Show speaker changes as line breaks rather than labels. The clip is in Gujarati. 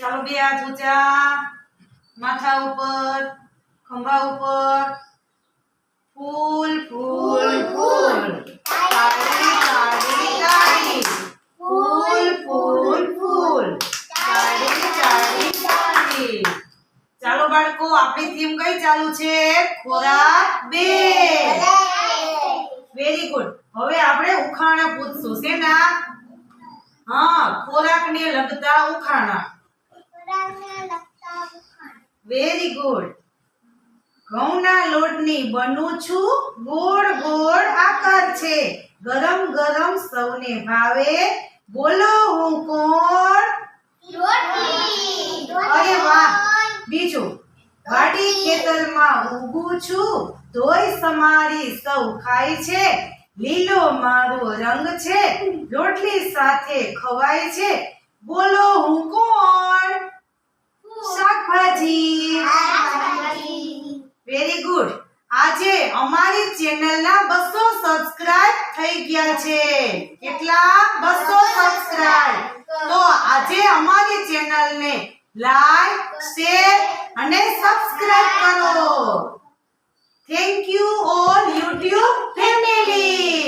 ચાલો બે હાથ ઊંચા માથા ઉપર ખંભા ઉપર. ફૂલ ફૂલ ફૂલ તાળી તાળી તાળી ફૂલ ફૂલ ફૂલ. તાળી તાળી તાળી ચાલો બાળકો આપણી થીમ કઈ ચાલુ છે? ખોરાક બે. વેરી ગુડ હવે આપણે ઉખાણા પૂછશું શેના હા ખોરાકને લગતા ઉખાણા. વેરી ગુડ ઘઉંના લોટની બનું છું ગોળ ગોળ આકાર છે. ગરમ ગરમ સૌને ભાવે. બોલો હું કોણ? અરે વાહ. બીજું. વાડી ખેતરમાં ઊભું છું ધોઈ સમારી સૌ ખાય છે. લીલો મારો રંગ છે. રોટલી સાથે ખવાય છે. બોલો હું કોણ શાકભાજી વેરી ગુડ આજે અમારી ચેનલના બસો સબસ્ક્રાઇબ થઈ ગયા છે. કેટલા? બસો સબસ્ક્રાઇબ તો આજે અમારી ચેનલને લાઈક શેર અને સબસ્ક્રાઇબ કરો. Thank you all YouTube family